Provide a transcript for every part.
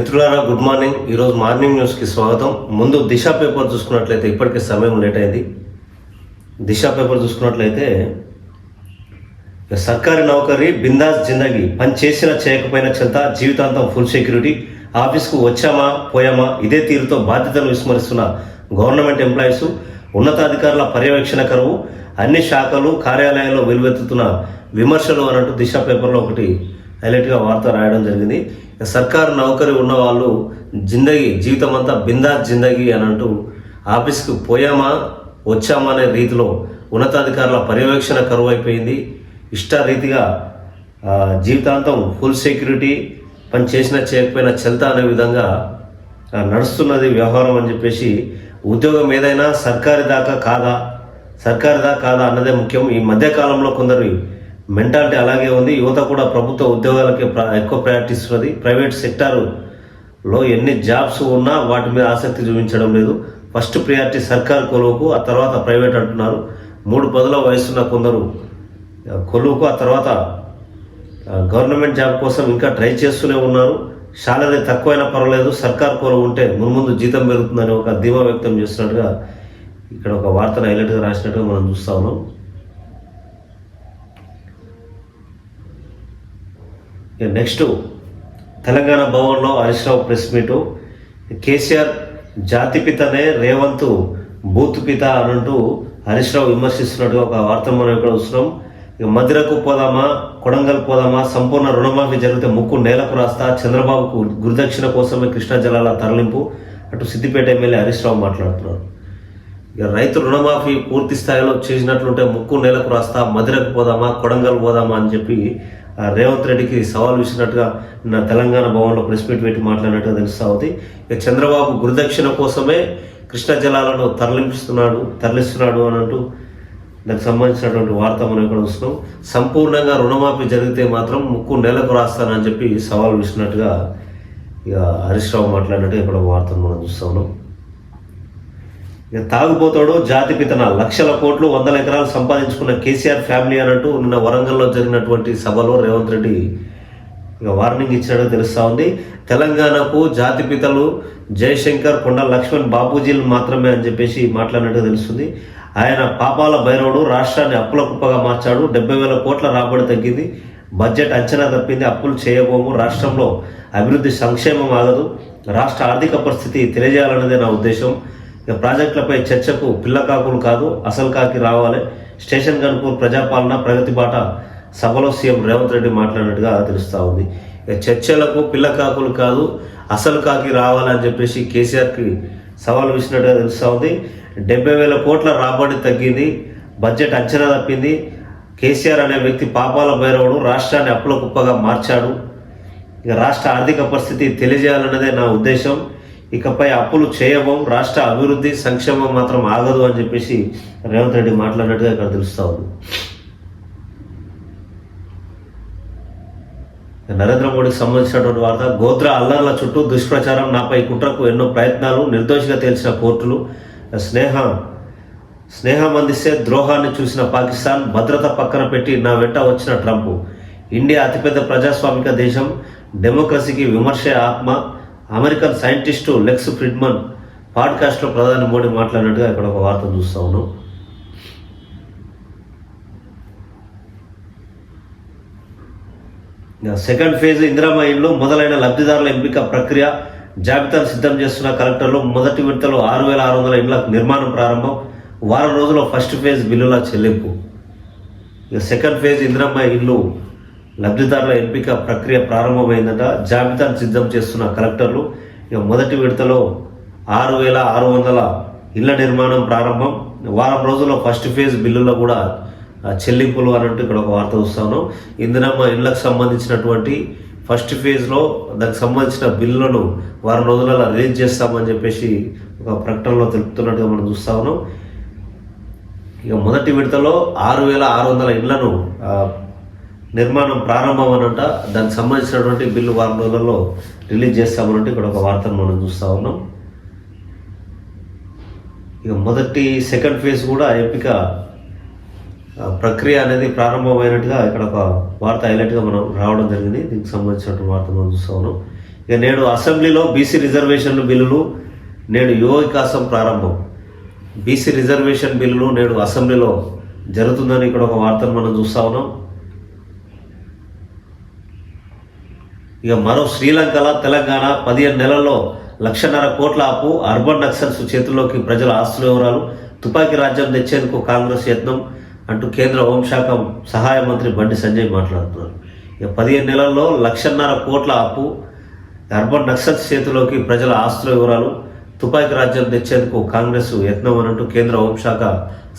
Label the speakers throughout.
Speaker 1: మిత్రులారా good morning. ఈరోజు morning న్యూస్కి స్వాగతం. ముందు దిశ పేపర్ చూసుకున్నట్లయితే ఇప్పటికే సమయం లేట్ అయింది. దిశ పేపర్ చూసుకున్నట్లయితే సర్కారీ నౌకరి బిందాస్ జిందగీ. పని చేసినా చేయకపోయినా చెంత జీవితాంతం ఫుల్ సెక్యూరిటీ. ఆఫీస్కు వచ్చామా పోయామా ఇదే తీరుతో బాధ్యతలు విస్మరిస్తున్న గవర్నమెంట్ ఎంప్లాయీస్ ఉన్నతాధికారుల పర్యవేక్షణ కరువు అన్ని శాఖలు కార్యాలయాల్లో వెలువెత్తుతున్న విమర్శలు అన్నట్టు దిశ పేపర్లో ఒకటి హైలైట్గా వార్త రాయడం జరిగింది. సర్కారు నౌకరీ ఉన్న వాళ్ళు జిందగీ జీవితం అంతా బిందా జిందగీ అని అంటూ ఆఫీస్కి పోయామా వచ్చామా అనే రీతిలో ఉన్నతాధికారుల పర్యవేక్షణ కరువు అయిపోయింది ఇష్టారీతిగా రీతిగా జీవితాంతం ఫుల్ సెక్యూరిటీ పని చేసినా చేయకపోయినా చెల్తా అనే విధంగా నడుస్తున్నది వ్యవహారం అని చెప్పేసి ఉద్యోగం ఏదైనా సర్కారి దాకా కాదా సర్కారీదా కాదా అన్నదే ముఖ్యం. ఈ మధ్యకాలంలో కొందరు మెంటాలిటీ అలాగే ఉంది. యువత కూడా ప్రభుత్వ ఉద్యోగాలకి ఎక్కువ ప్రయారిటీ ఇస్తున్నది ప్రైవేట్ సెక్టారులో ఎన్ని జాబ్స్ ఉన్నా వాటి మీద ఆసక్తి చూపించడం లేదు. ఫస్ట్ ప్రియారిటీ సర్కార్ కొలువుకు ఆ తర్వాత ప్రైవేట్ అంటున్నారు. మూడు పదుల వయసున్న కొందరు కొలువుకు ఆ తర్వాత గవర్నమెంట్ జాబ్ కోసం ఇంకా ట్రై చేస్తూనే ఉన్నారు. శాలరీ తక్కువైనా పర్వాలేదు. సర్కార్ కొలువు ఉంటే మున్ముందు జీతం పెరుగుతుందని ఒక ధీమా వ్యక్తం చేస్తున్నట్టుగా ఇక్కడ ఒక వార్తను హైలైట్గా రాసినట్టుగా మనం చూస్తా ఉన్నాం. నెక్స్ట్ తెలంగాణ భవన్లో Harish Rao press meet. KCR జాతిపితనే Revanth booth పిత అనంటూ హరీష్ రావు విమర్శిస్తున్నట్టుగా ఒక వార్త మనం ఇక్కడ వస్తున్నాం ఇక మధిరకు పోదామా కొడంగల్ పోదామా సంపూర్ణ రుణమాఫీ జరిగితే ముక్కు నేలకు రాస్తా చంద్రబాబుకు గురుదక్షిణ కోసమే కృష్ణా జలాల తరలింపు అటు సిద్దిపేట ఎమ్మెల్యే హరీష్ రావు మాట్లాడుతున్నారు. రైతు రుణమాఫీ పూర్తి స్థాయిలో చేసినట్లుంటే ముక్కు నెలకు రాస్తా మధురకు పోదామా కొడంగల్ పోదామా అని చెప్పి ఆ, రేవంత్ రెడ్డికి సవాల్ విసినట్టుగా నా తెలంగాణ భవన్లో ప్రెస్ మీట్ పెట్టి మాట్లాడినట్టుగా తెలుస్తా ఉంది. ఇక చంద్రబాబు గురుదక్షిణ కోసమే కృష్ణా జలాలను తరలిస్తున్నాడు తరలిస్తున్నాడు అని అంటూ దానికి సంబంధించినటువంటి వార్త మనం ఇక్కడ చూస్తున్నాం. సంపూర్ణంగా రుణమాఫీ జరిగితే మాత్రం ముక్కు నెలకు రాస్తానని చెప్పి సవాల్ విసినట్టుగా ఇక హరీష్ రావు మాట్లాడినట్టు ఇక్కడ వార్తను మనం చూస్తా ఉన్నాం. ఇక తాగుపోతాడు జాతి పితన లక్షల కోట్లు వందల ఎకరాలు సంపాదించుకున్న కేసీఆర్ ఫ్యామిలీ అన్నట్టు నిన్న వరంగల్లో జరిగినటువంటి సభలో రేవంత్ రెడ్డి ఇక వార్నింగ్ ఇచ్చినట్టు తెలుస్తూ ఉంది. తెలంగాణకు జాతి పితలు జయశంకర్ కొండ లక్ష్మణ్ బాపూజీలు మాత్రమే అని చెప్పేసి మాట్లాడినట్టు తెలుస్తుంది. ఆయన పాపాల భైరవుడు రాష్ట్రాన్ని అప్పుల కుప్పగా మార్చాడు. డెబ్బై వేల కోట్ల రాబడి తగ్గింది. బడ్జెట్ అంచనా తప్పింది. అప్పులు చేయబోము. రాష్ట్రంలో అభివృద్ధి సంక్షేమం ఆగదు. రాష్ట్ర ఆర్థిక పరిస్థితి తెలియజేయాలన్నదే నా ఉద్దేశం. ఇక ప్రాజెక్టులపై చర్చకు పిల్లకాకులు కాదు అసలు కాకి రావాలి. స్టేషన్ గన్పూర్ ప్రజాపాలన ప్రగతి బాట సభలో సీఎం రేవంత్ రెడ్డి మాట్లాడినట్టుగా తెలుస్తూ ఉంది. ఇక చర్చలకు పిల్లకాకులు కాదు అసలు కాకి రావాలని చెప్పేసి కేసీఆర్కి సవాల్ విసినట్టుగా తెలుస్తూ ఉంది. డెబ్బై వేల కోట్ల రాబడి తగ్గింది బడ్జెట్ అంచనా తప్పింది. కేసీఆర్ అనే వ్యక్తి పాపాల భైరవుడు రాష్ట్రాన్ని అప్పుల కుప్పగా మార్చాడు. ఇక రాష్ట్ర ఆర్థిక పరిస్థితి తెలియజేయాలన్నదే నా ఉద్దేశం. ఇకపై అప్పులు చేయవం రాష్ట్ర అభివృద్ధి సంక్షేమం మాత్రం ఆగదు అని చెప్పేసి రేవంత్ రెడ్డి మాట్లాడినట్టుగా ఇక్కడ తెలుస్తూ ఉంది. నరేంద్ర మోడీకి సంబంధించినటువంటి వార్త గోత్ర అల్లర్ల చుట్టూ దుష్ప్రచారం నాపై కుట్రకు ఎన్నో ప్రయత్నాలు నిర్దోషిగా తేల్చిన కోర్టులు స్నేహ స్నేహం అందిస్తే ద్రోహాన్ని చూసిన పాకిస్తాన్ భద్రత పక్కన పెట్టి నా వెంట వచ్చిన ట్రంప్. ఇండియా అతిపెద్ద ప్రజాస్వామిక దేశం డెమోక్రసీకి విమర్శ ఆత్మ అమెరికన్ సైంటిస్టు లెక్స్ ఫ్రిడ్మన్ పాడ్కాస్ట్లో ప్రధాని మోడీ మాట్లాడినట్టుగా ఇక్కడ ఒక వార్త చూస్తా ఉన్నాం. ఇక సెకండ్ ఫేజ్ ఇందిరామ ఇల్లు మొదలైన లబ్ధిదారుల ఎంపిక ప్రక్రియ జాబితాను సిద్ధం చేస్తున్న కలెక్టర్లు మొదటి విడతలో ఆరు వేల ఆరు వందల ఇండ్ల నిర్మాణం ప్రారంభం. వారం రోజుల్లో ఫస్ట్ ఫేజ్ బిల్లుల చెల్లింపు. ఇక సెకండ్ ఫేజ్ ఇందిరమ్మ ఇల్లు లబ్ధిదారుల ఎంపిక ప్రక్రియ ప్రారంభమైందట. జాబితాను సిద్ధం చేస్తున్న కలెక్టర్లు ఇక మొదటి విడతలో ఆరు వేల ఆరు వందల ఇళ్ళ నిర్మాణం ప్రారంభం. వారం రోజుల్లో ఫస్ట్ ఫేజ్ బిల్లులో కూడా చెల్లింపులు అన్నట్టు ఇక్కడ ఒక వార్త చూస్తాను ఇందిరమ్మ ఇళ్ళకు సంబంధించినటువంటి ఫస్ట్ ఫేజ్లో దానికి సంబంధించిన బిల్లులను వారం రోజులలో రిలీజ్ చేస్తామని చెప్పేసి ఒక ప్రకటనలో తెలుపుతున్నట్టుగా మనం చూస్తా ఉన్నాం. ఇక మొదటి విడతలో ఆరు వేల ఆరు వందల ఇళ్ళను నిర్మాణం ప్రారంభం అనంట దానికి సంబంధించినటువంటి బిల్లు వారం రోజులలో రిలీజ్ చేస్తామనంటే ఇక్కడ ఒక వార్తను మనం చూస్తా ఉన్నాం. ఇక మొదటి సెకండ్ ఫేజ్ కూడా ఎంపిక ప్రక్రియ అనేది ప్రారంభమైనట్టుగా ఇక్కడ ఒక వార్త హైలైట్గా మనం రావడం జరిగింది. దీనికి సంబంధించినటువంటి వార్త మనం చూస్తా ఉన్నాం. ఇక నేడు అసెంబ్లీలో బీసీ రిజర్వేషన్ల బిల్లులు నేడు యువ వికాసం ప్రారంభం. బీసీ రిజర్వేషన్ బిల్లులు నేడు అసెంబ్లీలో జరుగుతుందని ఇక్కడ ఒక వార్తను మనం చూస్తా ఉన్నాం. ఇక మరో శ్రీలంకల తెలంగాణ పదిహేను నెలల్లో లక్షన్నర కోట్ల అప్పు అర్బన్ నక్సల్స్ చేతుల్లోకి ప్రజల ఆస్తుల వివరాలు తుపాకీ రాజ్యం తెచ్చేందుకు కాంగ్రెస్ యత్నం అంటూ కేంద్ర హోంశాఖ సహాయ మంత్రి బండి సంజయ్ మాట్లాడుతున్నారు. ఇక పదిహేను నెలల్లో లక్షన్నర కోట్ల అప్పు అర్బన్ నక్సల్స్ చేతిలోకి ప్రజల ఆస్తుల వివరాలు తుపాకీ రాజ్యం తెచ్చేందుకు కాంగ్రెస్ యత్నం అనంటూ కేంద్ర హోంశాఖ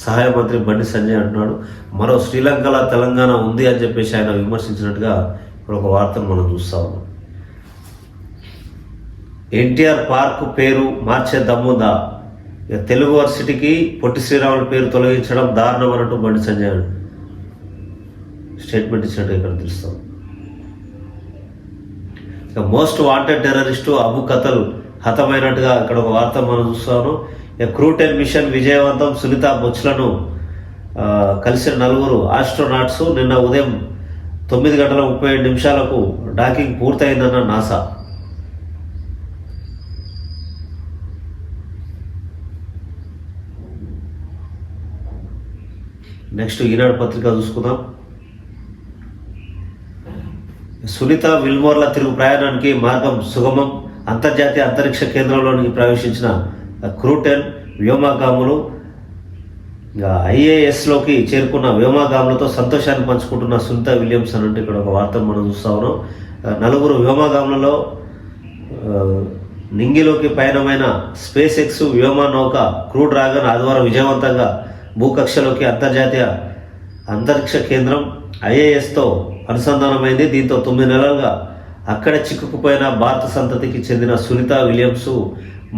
Speaker 1: సహాయ మంత్రి బండి సంజయ్ అంటున్నాడు. మరో శ్రీలంకలో తెలంగాణ ఉంది అని చెప్పేసి ఆయన విమర్శించినట్టుగా ఇప్పుడు ఒక వార్తను మనం చూస్తా ఉన్నాం. ఎన్టీఆర్ పార్క్ పేరు మార్చే దమ్ముందా? ఇక తెలుగు వర్సిటీకి పొట్టి శ్రీరాముల పేరు తొలగించడం దారుణం అన్నట్టు బండి సంజయ్ స్టేట్మెంట్ ఇచ్చినట్టు ఇక్కడ తెలుస్తాం? ఇక most wanted terrorist Abu Qatal హతమైనట్టుగా ఇక్కడ ఒక వార్త మనం చూస్తాను ఇక క్రూటెన్ మిషన్ విజయవంతం సునీత బొచ్లను కలిసిన నలుగురు ఆస్ట్రోనాట్స్ నిన్న ఉదయం తొమ్మిది గంటల ముప్పై ఏడు నిమిషాలకు డాకింగ్ పూర్తయిందన్న నాసా. నెక్స్ట్ ఈనాడు పత్రిక చూసుకుందాం. సునీత విల్మోర్ల తిరుగు ప్రయాణానికి మార్గం సుగమం. అంతర్జాతీయ అంతరిక్ష కేంద్రంలోనికి ప్రవేశించిన క్రూటెన్ వ్యోమగాములు ఐఏఎస్లోకి చేరుకున్న వ్యోమగాములతో సంతోషాన్ని పంచుకుంటున్న సునీత విలియమ్స్ అని ఇక్కడ ఒక వార్త మనం చూస్తా ఉన్నాం. నలుగురు వ్యోమగాములలో నింగిలోకి పయనమైన స్పేస్ ఎక్స్ వ్యోమ నౌక క్రూ డ్రాగన్ ఆదివారం విజయవంతంగా భూకక్షలోకి అంతర్జాతీయ అంతరిక్ష కేంద్రం ఐఏఎస్తో అనుసంధానమైంది. దీంతో తొమ్మిది నెలలుగా అక్కడ చిక్కుకుపోయిన భారత సంతతికి చెందిన సునీత విలియమ్స్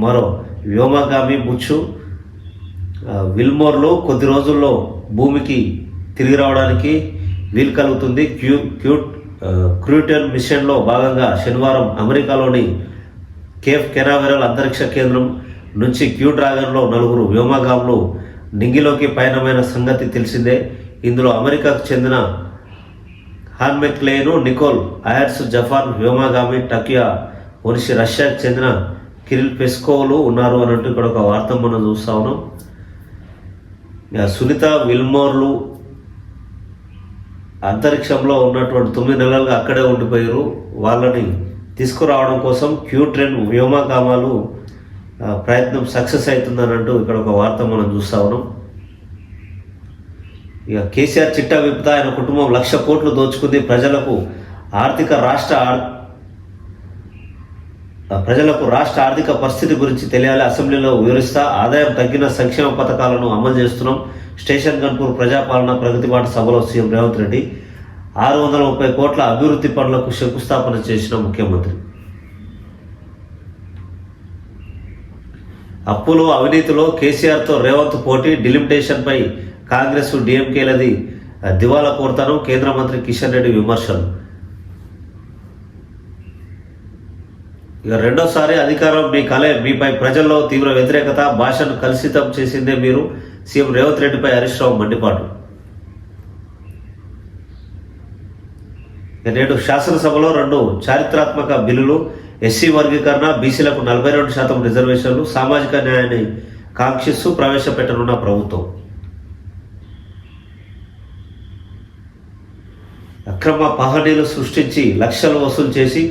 Speaker 1: మరో వ్యోమగామి బుచ్చు. విల్మోర్లో కొద్ది రోజుల్లో భూమికి తిరిగి రావడానికి వీలు కలుగుతుంది. క్యూ క్యూట్ ఆ, క్రూటన్ మిషన్లో భాగంగా శనివారం అమెరికాలోని కేఫ్ కెనావెరల్ అంతరిక్ష కేంద్రం నుంచి క్యూ డ్రాగన్లో నలుగురు వ్యోమగాములు నింగిలోకి పయనమైన సంగతి తెలిసిందే. ఇందులో అమెరికాకు చెందిన హాన్మెక్లేను నికోల్ అయర్స్ జఫాన్ వ్యోమగామి టకియా వనిషి రష్యాకు చెందిన కిరిల్ పెస్కోలు ఉన్నారు అన్నట్టు ఇక్కడ ఒక వార్త మనం చూస్తా ఉన్నాం. సునీత విల్మోర్లు అంతరిక్షంలో ఉన్నటువంటి తొమ్మిది నెలలుగా అక్కడే ఉండిపోయారు. వాళ్ళని తీసుకురావడం కోసం క్యూ ట్రైన్ వ్యోమగామాలు ప్రయత్నం సక్సెస్ అవుతుందని అంటూ ఇక్కడ ఒక వార్త మనం చూస్తా ఉన్నాం. ఇక కేసీఆర్ చిట్టా విప్పుతా ఆయన కుటుంబం లక్ష కోట్లు దోచుకుంది. ప్రజలకు ఆర్థిక రాష్ట్ర ఆర్- ప్రజలకు రాష్ట్ర ఆర్థిక పరిస్థితి గురించి తెలియాలి. అసెంబ్లీలో వివరిస్తా. ఆదాయం తగ్గిన సంక్షేమ పథకాలను అమలు చేస్తున్నాం. స్టేషన్ గన్పూర్ ప్రజాపాలన ప్రగతి సభలో సీఎం రేవంత్ రెడ్డి ఆరు వందల ముప్పై కోట్ల అభివృద్ధి పనులకు శంకుస్థాపన చేసిన ముఖ్యమంత్రి. అప్పులు అవినీతిలో కేసీఆర్తో రేవంత్ పోటీ డిలిమిటేషన్పై కాంగ్రెస్ డిఎంకేలది దివాలా కోరుతాను కేంద్ర మంత్రి కిషన్ రెడ్డి విమర్శలు. ఇక రెండోసారి అధికారం మీ కలే మీపై ప్రజల్లో తీవ్ర వ్యతిరేకత భాషను కలుషితం చేసిందే మీరు. సీఎం రేవంత్ రెడ్డిపై హరీష్ రావు మండిపాటు నేడు శాసనసభలో రెండు చారిత్రాత్మక బిల్లులు ఎస్సీ వర్గీకరణ బీసీలకు నలభై రెండు శాతం రిజర్వేషన్లు సామాజిక న్యాయాన్ని కాంక్షిస్తూ ప్రవేశపెట్టనున్న ప్రభుత్వం. అక్రమ పహనీలు సృష్టించి లక్షలు వసూలు చేసి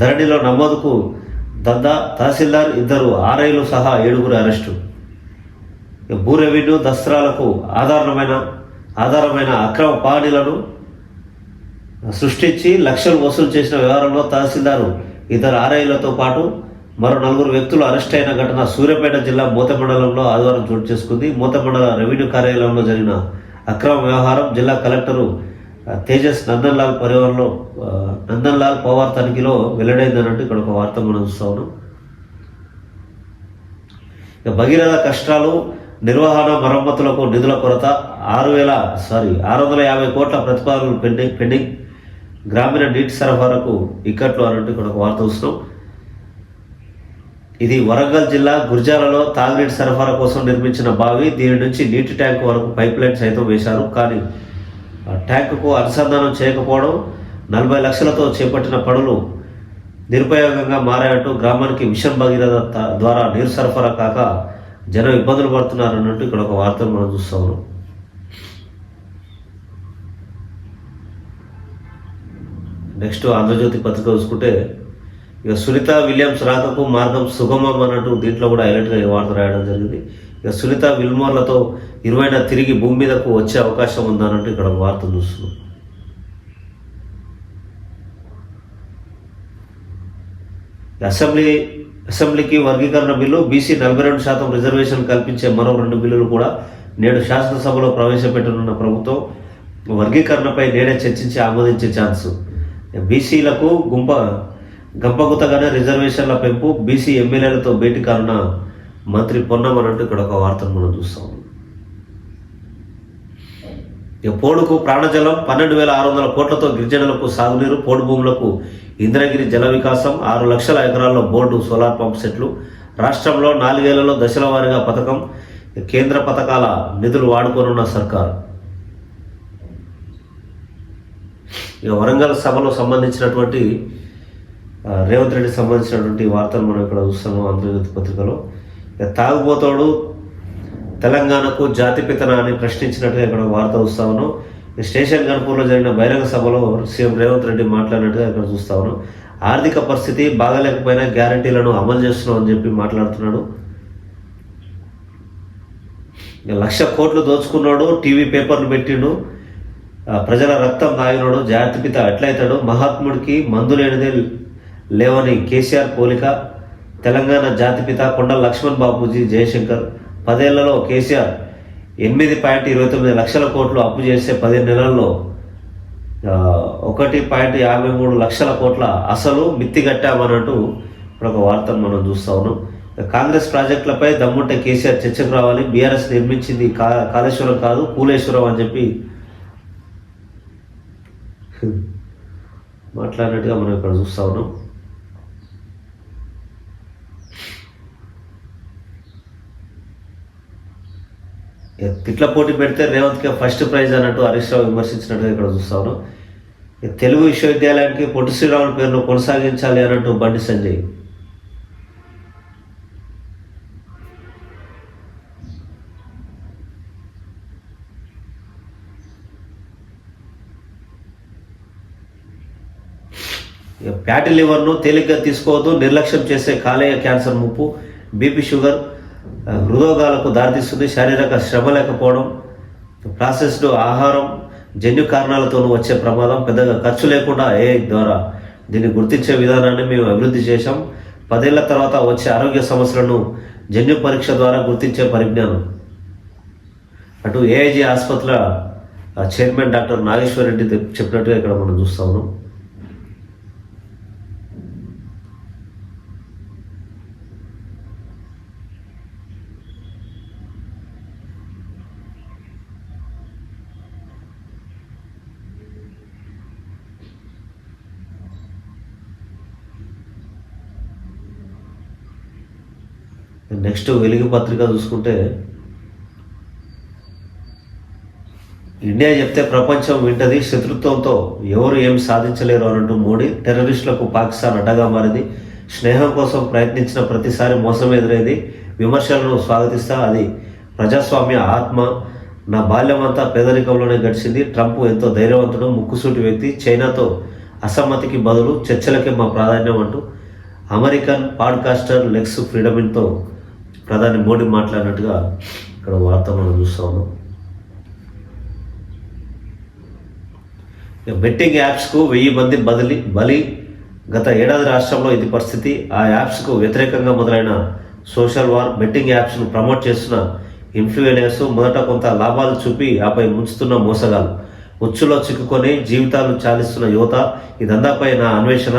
Speaker 1: ధరణిలో నమోదుకు దద్దా తహసీల్దార్ ఇద్దరు ఆర్ఐలు సహా ఏడుగురు అరెస్టు. భూ రెవెన్యూ దస్త్రాలకు ఆధారమైన ఆధారమైన అక్రమ పహనీలను సృష్టించి లక్షలు వసూలు చేసిన వ్యవహారంలో తహసీల్దారు ఇద్దరు ఆర్ఐలతో పాటు మరో నలుగురు వ్యక్తులు అరెస్ట్ అయిన ఘటన సూర్యాపేట జిల్లా మూత మండలంలో ఆదివారం చోటు చేసుకుంది. మూత మండల రెవెన్యూ కార్యాలయంలో జరిగిన అక్రమ వ్యవహారం జిల్లా కలెక్టరు తేజస్ నందన్లాల్ పరివర్లో పరివారంలో ఆ, పవార్ తనిఖీలో వెల్లడైందన్నట్టు ఇక్కడ ఒక వార్త మనం చూస్తా ఉన్నాం. ఇక భగీరథ కష్టాలు నిర్వహణ మరమ్మతులకు నిధుల కొరత ఆరు వేల సారీ ఆరు వందల యాభై కోట్ల ప్రతిపాదనలు పెండింగ్ పెండింగ్ గ్రామీణ నీటి సరఫరాకు ఇక్కట్లు అన్నట్టు ఇక్కడ ఒక వార్త చూస్తున్నాం. ఇది వరంగల్ జిల్లా గుర్జాలలో తాగునీటి సరఫరా కోసం నిర్మించిన బావి దీని నుంచి నీటి ట్యాంక్ వరకు పైప్ లైన్ సైతం వేశారు. కానీ ట్యాంకుకు అనుసంధానం చేయకపోవడం నలభై లక్షలతో చేపట్టిన పనులు నిరుపయోగంగా మారాయంటూ గ్రామానికి మిషన్ భగీరథ త- ద్వారా నీరు సరఫరా కాక జనం ఇబ్బందులు పడుతున్నారు అన్నట్టు ఇక్కడ ఒక వార్తను మనం చూస్తా ఉన్నాం. నెక్స్ట్ ఆంధ్రజ్యోతి పత్రిక చూసుకుంటే ఇక సునీత విలియమ్స్ రాకకు మార్గం సుగమం అన్నట్టు దీంట్లో కూడా హైలైట్గా ఈ వార్త రాయడం జరిగింది. ఇక సునీత విల్మోర్లతో ఇరువైన తిరిగి భూమి మీదకు వచ్చే అవకాశం ఉందన్నట్టు ఇక్కడ వార్త చూస్తున్నాం. అసెంబ్లీ అసెంబ్లీకి వర్గీకరణ బిల్లు బీసీ నలభై రెండు శాతం రిజర్వేషన్ కల్పించే మరో రెండు బిల్లులు కూడా నేడు శాసనసభలో ప్రవేశపెట్టనున్న ప్రభుత్వం వర్గీకరణపై నేడే చర్చించి ఆమోదించే ఛాన్స్. బీసీలకు గుంప గంపగుతగానే రిజర్వేషన్ల పెంపు బీసీ ఎమ్మెల్యేలతో భేటీ కానున్న మంత్రి పొన్నం అన్నట్టు ఇక్కడ ఒక వార్తను మనం చూస్తాం. ఇక పోడుకు ప్రాణజలం పన్నెండు వేల ఆరు వందల కోట్లతో గిరిజనులకు సాగునీరు పోడు భూములకు ఇంద్రగిరి జల వికాసం ఆరు లక్షల ఎకరాల్లో బోర్డు సోలార్ పంప్ సెట్లు రాష్ట్రంలో నాలుగేళ్ళలో దశల వారీగా పథకం కేంద్ర పథకాల నిధులు వాడుకోనున్న సర్కారు. ఇక వరంగల్ సభలో సంబంధించినటువంటి రేవంత్ రెడ్డికి సంబంధించినటువంటి వార్తలు మనం ఇక్కడ చూస్తాము ఆంధ్రజ్యోతి పత్రికలో. ఇక తెలంగాణకు జాతిపితన అని ప్రశ్నించినట్టుగా ఇక్కడ వార్త చూస్తా ఉన్నాం. స్టేషన్ గణపూర్లో జరిగిన బహిరంగ సభలో సీఎం రేవంత్ రెడ్డి మాట్లాడినట్టుగా ఇక్కడ చూస్తా ఉన్నాం. ఆర్థిక పరిస్థితి బాగలేకపోయినా గ్యారంటీలను అమలు చేస్తున్నాం అని చెప్పి మాట్లాడుతున్నాడు. ఇక లక్ష కోట్లు దోచుకున్నాడు టీవీ పేపర్లు పెట్టిండు. ప్రజల రక్తం తాగినాడు జాతిపిత ఎట్లయితాడు? మహాత్ముడికి మందు లేనిదే లేవని కేసీఆర్ పోలిక. తెలంగాణ జాతిపిత కొండ లక్ష్మణ్ బాపూజీ జయశంకర్. పదేళ్ళలో కేసీఆర్ ఎనిమిది పాయింట్ ఇరవై తొమ్మిది లక్షల కోట్లు అప్పు చేస్తే పదిహేను నెలల్లో ఒకటి పాయింట్ యాభై మూడు లక్షల కోట్ల అసలు మిత్తి కట్టామన్నట్టు ఇప్పుడు ఒక వార్తను మనం చూస్తా ఉన్నాం. కాంగ్రెస్ ప్రాజెక్టులపై దమ్ముంటే కేసీఆర్ చర్చకు రావాలి బీఆర్ఎస్ నిర్మించింది కా కాళేశ్వరం కాదు కూలేశ్వరం అని చెప్పి మాట్లాడినట్టుగా మనం ఇక్కడ చూస్తా ఉన్నాం. తిట్ల పోటీ పెడితే రేవంత్కే ఫస్ట్ ప్రైజ్ అన్నట్టు హరీష్ రావు విమర్శించినట్టుగా ఇక్కడ చూస్తాను తెలుగు విశ్వవిద్యాలయానికి పొట్టి శ్రీరాముల పేరును కొనసాగించాలి అన్నట్టు బండి సంజయ్. ఇక ఫ్యాటీ లివర్ను తేలిగ్గా తీసుకోవద్దు నిర్లక్ష్యం చేసే కాలేయ క్యాన్సర్ ముప్పు. బీపీ షుగర్ హృదోగాలకు దారితీస్తుంది శారీరక శ్రమ లేకపోవడం ప్రాసెస్డ్ ఆహారం జన్యు కారణాలతోనూ వచ్చే ప్రమాదం పెద్దగా ఖర్చు లేకుండా ఏఐ ద్వారా దీన్ని గుర్తించే విధానాన్ని మేము అభివృద్ధి చేశాం. పదేళ్ళ తర్వాత వచ్చే ఆరోగ్య సమస్యలను జన్యు పరీక్ష ద్వారా గుర్తించే పరిజ్ఞానం. అటు ఏఐజీ ఆసుపత్రుల చైర్మన్ డాక్టర్ నాగేశ్వర్ రెడ్డి చెప్పినట్టుగా ఇక్కడ మనం చూస్తా ఉన్నాం. నెక్స్ట్ వెలుగు పత్రిక చూసుకుంటే ఇండియా చెప్తే ప్రపంచం వింటది శత్రుత్వంతో ఎవరు ఏం సాధించలేరు అనంటూ మోడీ టెర్రరిస్టులకు పాకిస్తాన్ అడ్డగా మారింది. స్నేహం కోసం ప్రయత్నించిన ప్రతిసారి మోసం ఎదురైంది. విమర్శలను స్వాగతిస్తా అది ప్రజాస్వామ్య ఆత్మ. నా బాల్యమంతా పేదరికంలోనే గడిచింది. ట్రంప్ ఎంతో ధైర్యవంతుడు ముక్కుసూటి వ్యక్తి. చైనాతో అసమ్మతికి బదులు చర్చలకే మా ప్రాధాన్యం అంటూ అమెరికన్ పాడ్కాస్టర్ లెక్స్ ఫ్రీడమిన్తో ప్రధాని మోడీ మాట్లాడినట్టుగా ఇక్కడ వార్త మనం చూస్తూ ఉన్నాం. బెట్టింగ్ యాప్స్కు వెయ్యి మంది బదిలీ బలి. గత ఏడాది రాష్ట్రంలో ఇది పరిస్థితి. ఆ యాప్స్కు వ్యతిరేకంగా మొదలైన సోషల్ వార్ బెట్టింగ్ యాప్స్ను ప్రమోట్ చేస్తున్న ఇన్ఫ్లుయెన్సర్స్ మొదట కొంత లాభాలు చూపి ఆపై ముంచుతున్న మోసగాలు ఉచ్చులో చిక్కుకొని జీవితాలు చాలిస్తున్న యువత ఈ నా అన్వేషణ.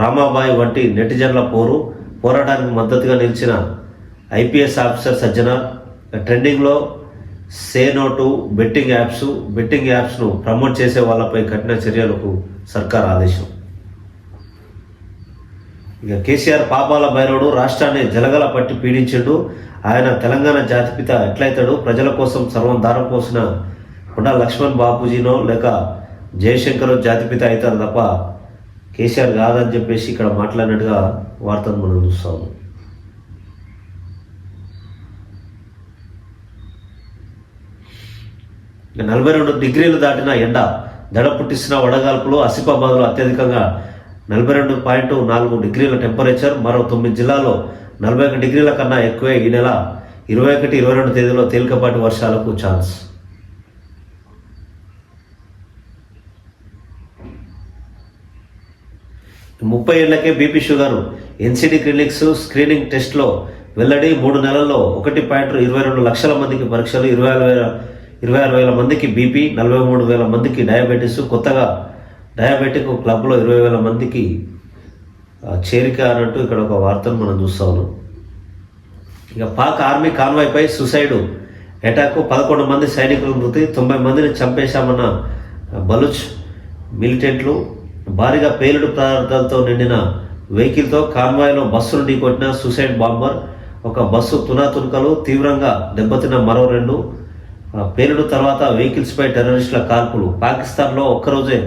Speaker 1: రామాబాయి వంటి నెటిజన్ల పోరు పోరాటానికి మద్దతుగా నిలిచిన ఐపీఎస్ ఆఫీసర్ సజ్జన ట్రెండింగ్లో say no to betting apps betting యాప్స్ను promote చేసే వాళ్ళపై కఠిన చర్యలకు సర్కార్ ఆదేశం. ఇక కేసీఆర్ పాపాల భైరవుడు రాష్ట్రాన్ని జలగల పట్టి పీడించాడు. ఆయన తెలంగాణ జాతిపిత ఎట్లయితాడు? ప్రజల కోసం సర్వం దారం పోసిన కొండ లక్ష్మణ్ బాపూజీనో లేక జయశంకర్ జాతిపిత అవుతారు తప్ప కేసీఆర్ కాదని చెప్పేసి ఇక్కడ మాట్లాడినట్టుగా వార్తను మనం చూస్తాము. ఇక నలభై రెండు డిగ్రీలు దాటిన ఎండ దడ పుట్టిస్తున్న వడగాల్పులు ఆసిఫాబాద్లో అత్యధికంగా నలభై రెండు పాయింట్ నాలుగు డిగ్రీల టెంపరేచర్ మరో తొమ్మిది జిల్లాల్లో నలభై ఒక డిగ్రీల కన్నా ఎక్కువే ఈ నెల. ఇరవై ఒకటి ఇరవై రెండు తేదీలో తేలికపాటి వర్షాలకు ఛాన్స్. ముప్పై ఏళ్ళకే BP sugar NCD clinics screening టెస్ట్లో వెల్లడి మూడు నెలల్లో ఒకటి పాయింట్ ఇరవై రెండు లక్షల మందికి పరీక్షలు ఇరవై ఆరు వేల ఇరవై ఆరు వేల మందికి బీపీ నలభై మూడు వేల మందికి డయాబెటీస్ కొత్తగా డయాబెటిక్ క్లబ్లో ఇరవై వేల మందికి చేరిక అన్నట్టు ఇక్కడ ఒక వార్తను మనం చూస్తా ఉన్నాం. ఇక పాక్ ఆర్మీ కాన్వాయ్పై సుసైడ్ అటాక్ పదకొండు మంది సైనికులు మృతి తొంభై మందిని చంపేశామన్న బలుచ్ మిలిటెంట్లు భారీగా పేలుడు పదార్థాలతో నిండిన వెహికల్తో కాన్వాయ్లో బస్సును ఢీకొట్టిన సూసైడ్ బాంబర్ ఒక బస్సు తునాతునకలు తీవ్రంగా దెబ్బతిన్న మరో రెండు పేలుడు తర్వాత వెహికల్స్పై టెర్రరిస్టుల కాల్పులు. పాకిస్తాన్లో ఒక్కరోజే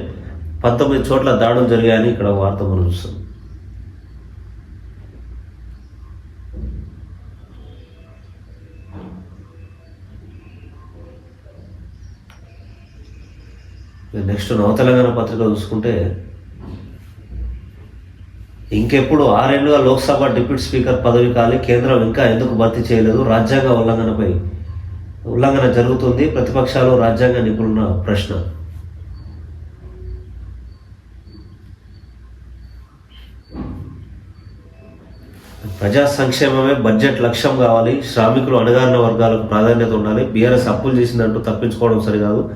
Speaker 1: పంతొమ్మిది చోట్ల దాడులు జరిగాయని ఇక్కడ వార్త మనం చూస్తాం. నెక్స్ట్ నవతెలంగాణ పత్రిక చూసుకుంటే ఇంకెప్పుడు ఆరేళ్ళుగా లోక్సభ డిప్యూటీ స్పీకర్ పదవి ఖాళీ కేంద్రం ఇంకా ఎందుకు భర్తీ చేయలేదు? రాజ్యాంగ ఉల్లంఘనపై ఉల్లంఘన జరుగుతుంది. ప్రతిపక్షాలు రాజ్యాంగ నిపుణుల ప్రశ్న. ప్రజా సంక్షేమమే బడ్జెట్ లక్ష్యం కావాలి. శ్రామికులు అణగారిన వర్గాలకు ప్రాధాన్యత ఉండాలి. బీఆర్ఎస్ అప్పులు చేసిందంటూ తప్పించుకోవడం సరికాదు.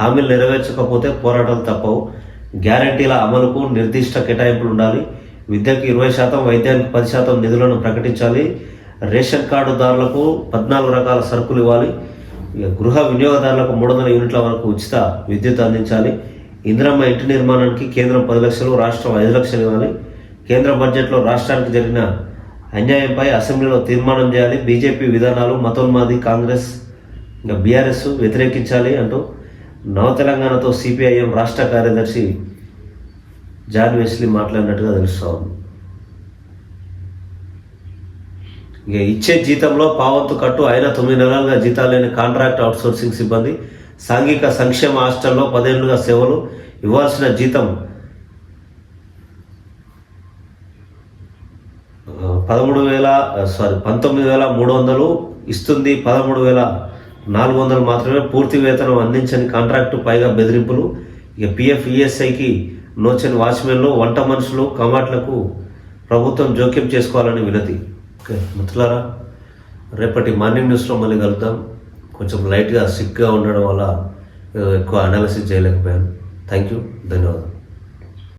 Speaker 1: హామీలు నెరవేర్చకపోతే పోరాటాలు తప్పవు. గ్యారంటీల అమలుకు నిర్దిష్ట కేటాయింపులు ఉండాలి. విద్యకు ఇరవై శాతం వైద్యానికి పది శాతం నిధులను ప్రకటించాలి. రేషన్ కార్డుదారులకు పద్నాలుగు రకాల సరుకులు ఇవ్వాలి. ఇక గృహ వినియోగదారులకు మూడు వందల యూనిట్ల వరకు ఉచిత విద్యుత్ అందించాలి. ఇందిరమ్మ ఇంటి నిర్మాణానికి కేంద్రం పది లక్షలు రాష్ట్రం ఐదు లక్షలు ఇవ్వాలి. కేంద్ర బడ్జెట్లో రాష్ట్రానికి జరిగిన అన్యాయంపై అసెంబ్లీలో తీర్మానం చేయాలి. బీజేపీ విధానాలు మతోన్మాది కాంగ్రెస్ ఇంకా బీఆర్ఎస్ వ్యతిరేకించాలి అంటూ నవ తెలంగాణతో సిపిఐఎం రాష్ట్ర కార్యదర్శి జాన్ వెస్లీ మాట్లాడినట్టుగా తెలుస్తా ఉంది. ఇక ఇచ్చే జీతంలో పావంతు కట్టు అయినా తొమ్మిది నెలలుగా జీతాలు లేని కాంట్రాక్ట్ అవుట్సోర్సింగ్ సిబ్బంది సాంఘిక సంక్షేమ హాస్టల్లో పదేళ్ళుగా సేవలు ఇవ్వాల్సిన జీతం పదమూడు వేల సారీ పంతొమ్మిది వేల మూడు వందలు ఇస్తుంది పదమూడు వేల నాలుగు వందలు మాత్రమే పూర్తి వేతనం అందించని కాంట్రాక్టు పైగా బెదిరింపులు. ఇక పిఎఫ్ ఈఎస్ఐకి నోచని వాచ్మెన్లు వంట మనుషులు కమాట్లకు ప్రభుత్వం జోక్యం చేసుకోవాలని వినతి. ఓకే మిత్రులారా రేపటి మార్నింగ్ న్యూస్లో మళ్ళీ కలుద్దాం. కొంచెం లైట్గా సిక్గా ఉండడం వల్ల ఎక్కువ అనాలిసిస్ చేయలేకపోయాను. థ్యాంక్ యూ ధన్యవాదాలు.